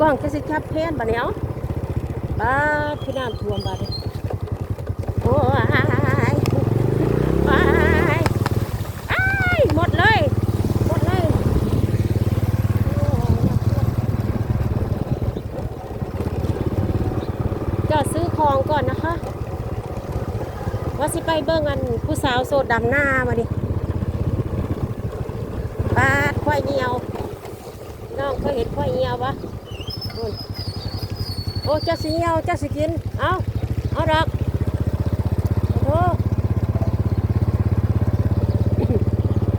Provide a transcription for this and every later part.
กล้องจะสิจับเพนบัดนี้เอาบ้าพี่น้ำท่วมบัดนี้โอ้ยว้ายอ้ายหมดเลยหมดเลยจอดซื้อของก่อนนะคะ ว่าสิไปเบิ่งอันผู้สาวโสดดำหน้ามาดิปาดควายเหียว น้องเคยเห็นควายเหียวปะ นู่นโอ้เจะสิเหี่ยวเจะสิกิน เอาเอาดอกโอ้โห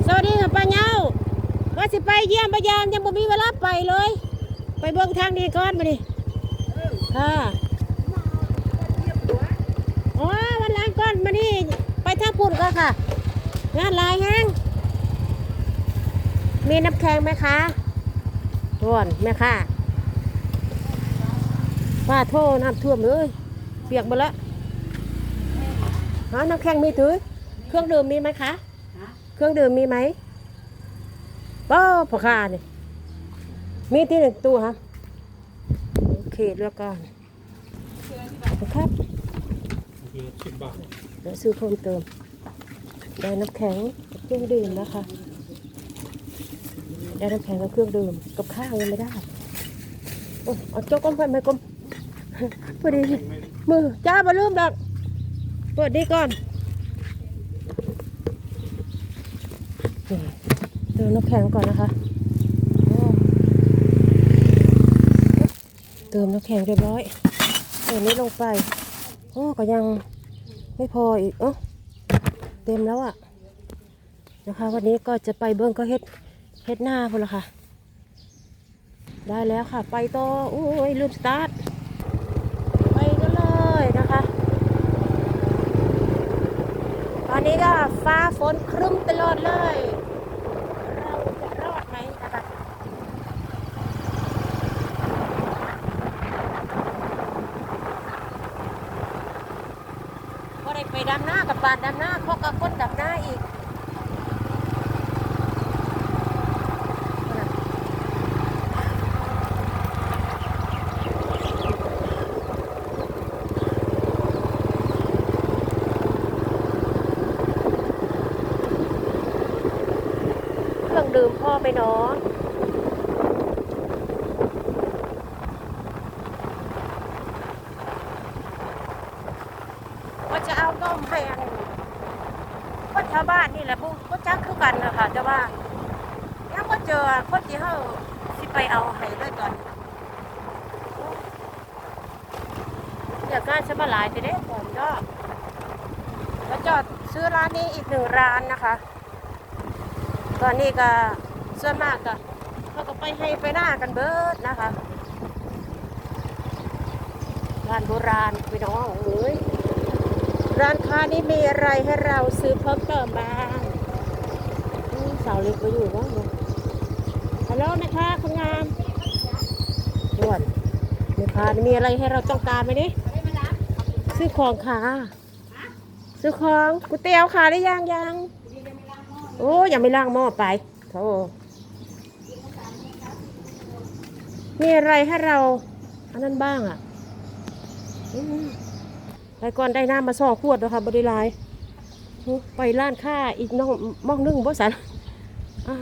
สวัสดีค่ะป้าเหี่ยวว่าสิไปเยี่ยมปายามยังบ่มีเวลาไปเลย ไปเบิ่งทางนี้ก่อนมาดิค่ะอ๋อวันหลังก่อนมานี่ไปทางปุ่นก็ค่ะ งานหลายแห้งมีน้ำแข็งไหมคะท่วนแม่ค่ะ ป้าโทษน้ำท่วมเลยเปียกหมดละหาน้ำแข็งมีถือ เครื่องดื่มมีไหมคะ เครื่องดื่มมีไหมป้าพ่อค้าเนี่ยมีที่หนึ่งตู้ครับโอเคเลือกก่อนครับสิบบาทเดี๋ยวซื้อเพิ่มเติมได้น้ำแข็งกับเครื่องดื่มนะคะได้น้ำแข็งกับเครื่องดื่มกับข้าวยังไม่ได้โอ้ยเอาโจ๊กก้มไปไหมก้ม พอดีมือจ้ามาลืมดักเปิดดีก่อนเติมน้ำแข็งก่อนนะคะ เติมน้ำแข็งเรียบร้อยเติมนี้ลงไป โอ้ก็ยังไม่พออีกเออเต็มแล้วอะนะคะ วันนี้ก็จะไปเบิ้งก็เฮ็ดเฮ็ดหน้าพอละค่ะ ได้แล้วค่ะ ไปต่อโอ้ยลืมสตาร์ท ไปกันเลยนะคะ ตอนนี้ก็ฟ้าฝนครึ้มตลอดเลย เราจะรอดไหมนะคะก็ได้ไปดำหน้ากับบานดำหน้าเขากับคนดำหน้าอีก เครื่องดื่มพ่อไปเนาะว่าจะเอาต้มให้อันคนชาวบ้านนี่แหละบุก็จักคือกันนะคะแต่ว่ายังก็เจอคนที่เขาสิไปเอาให้ด้วยก่อนอยากการสมาหลายจะได้ผมก็แล้วจอดซื้อร้านนี้อีกหนึ่งร้านนะคะ ตอนนี้ก็ส่วนมากก็เขาก็ไปให้ไปหน้ากันเบิดนะคะร้านโบราณพี่น้องเอ้ยร้านค้านี้มีอะไรให้เราซื้อเพิ่มเติมบ้างสาวเล็กมาอยู่บ้างเนี่ยฮัลโหลแม่ค้าคุณงามด่วนแม่ค้านี่มีอะไรให้เราต้องการไหมนี่ซื้อของค่ะซื้อของก๋วยเตี๋ยวค่ะได้ยังยัง โอ้ยังไม่ล้างหม้อไปโธ่มีอะไรให้เราอันนั้นบ้างอะไปก่อนได้น้ำมาสองขวดแล้วค่ะบริลายไปร้านค้าอีกน้องมองนึ่งบ่สันอ่า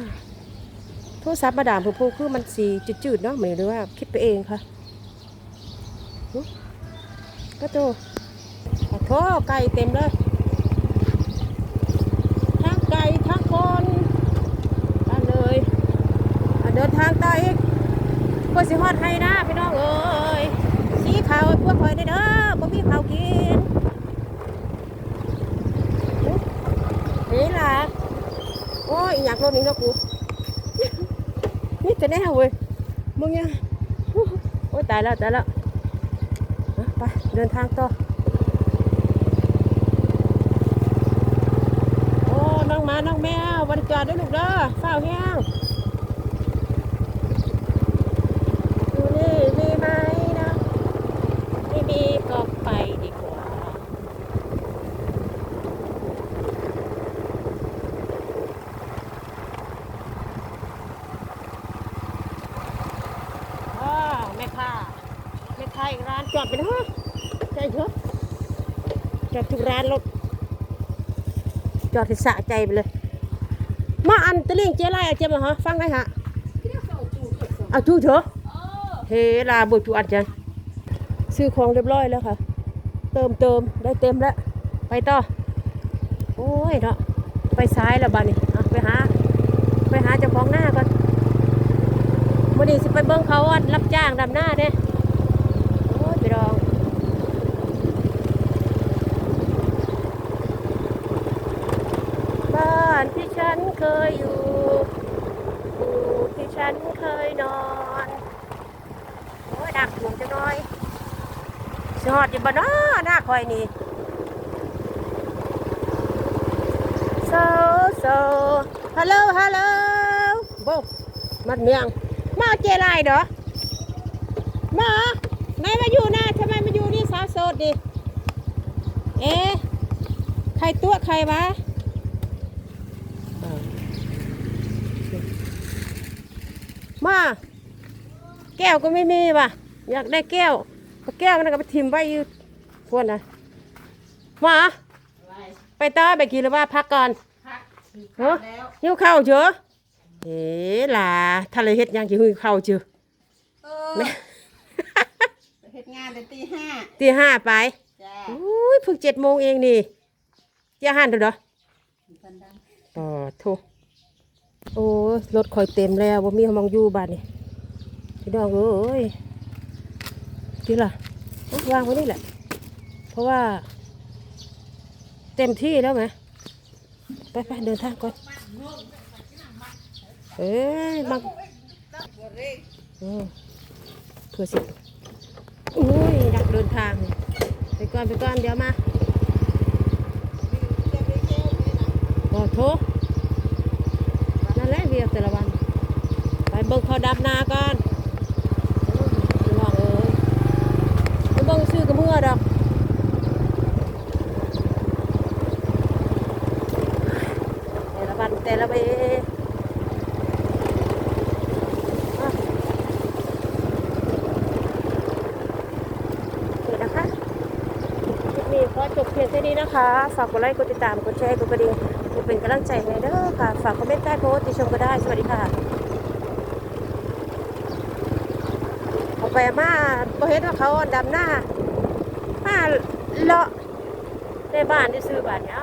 โทรศัพท์มาดามผู้ผู้คือมันสีจืดๆเนาะเหมือนหรือว่าคิดไปเองค่ะก็โตขอโทษไก่เต็มเลย ทั้งไก่ทั้ง คนมาเลยเดินทางต่ออีกเพื่อสิฮอดให้นะพี่น้องเอ้ยสีขาวให้พวกคอยได้เด้อบ่มีขาวกินนี่ล่ะโอ้ยอยากรถนี้เนาะกูนี่จะแน่เว้ยมึงยังโอ้ยตายแล้วตายแล้วไปเดินทางต่อ โอ้ น้องมาน้องแมวบริจาคด้วยลูกเด้อเฝ้าแห้งดูนี่มีไหมนะไม่มีก็ไปดีกว่าอ๋อแม่ค้าอีกร้านจอดไปนะใจเถอะจอดทุกร้านรถ อดที่สะใจไปเลย มาอันตะลิงเจไรอะเจมาฮะฟังไงฮะเอาทูเถอะเฮลาบุตรอัดจังซื้อของเรียบร้อยแล้วค่ะ เติมเติมได้เต็มแล้ว ไปต่อ โอ้ยเนาะไปซ้ายแล้วบ้านี่อะไปหา ไปหาเจ้าของหน้าก่อนวันนี้สิไปเบิ้งเขาอันรับจ้างดำหน้าเด้โอ้ยไปรอง บ้านที่ฉัน เคยอยู่อู่ที่ฉันเคยนอนโอ้ดักหวงจะน้อยสอดอยู่บ้านน้าหน้าคอยนี่ so so hello hello โบมัดเมียงมาเอาเจไรเด้อมาไหนมาอยู่นะทำไมมาอยู่นี่สาวโสดดิ เอ๊ใครตัวใครวะ มา แก้วก็ไม่มีว่ะ อยากได้แก้วเอาแก้วนั่นก็ไปทิมไว้อยู่พวกนะมาไปต่อไปกินหรือว่าพักก่อนเฮ้ยหิวข้าวเจอเอ๋ล่ะทะเลเฮ็ดหยังจะหิวข้าวเจอเออเฮ็ดงานแต่ตีห้าตีห้าไปจ้าอุ้ยเพิ่งเจ็ดโมงเองนี่เจ้าหันเถอะเด้อคนดังอ๋อโถ โอ้ยรถคอยเต็มแล้วว่ามีหมองอยู่บ้านนี่พี่น้องเอ้ยที่ล่ะเอาวางไว้นี่แหละ เพราะว่า เต็มที่แล้วไหมไปไปเดินทางก่อนเอ้ยบางเพื่อสิอุ้ยดักเดินทาง ไปก่อนไปก่อนเดี๋ยวมาโอ้โถนั่น แหละเวียกแต่ละวัน ไปเบิ่งเขาดับนาก่อนพี่น้องเอ้ยไปเบิ่งซื้อกับเมื่อดอกแต่ละวันแต่ละเวอะนี่นะคะคลิปนี้ก็จบเพียงแค่นี้นะคะ ฝากกดไลค์ กดติดตาม กดแชร์ กดกระดิ่ง เป็นกำลังใจให้เด้อค่ะ ฝากคอมเมนต์ใต้โพสต์ติชมก็ได้ สวัสดีค่ะเอาไปมาพอเห็นว่าเขาดำหน้ามาเลาะในบ้านที่ซื้อบ้านเนี้ย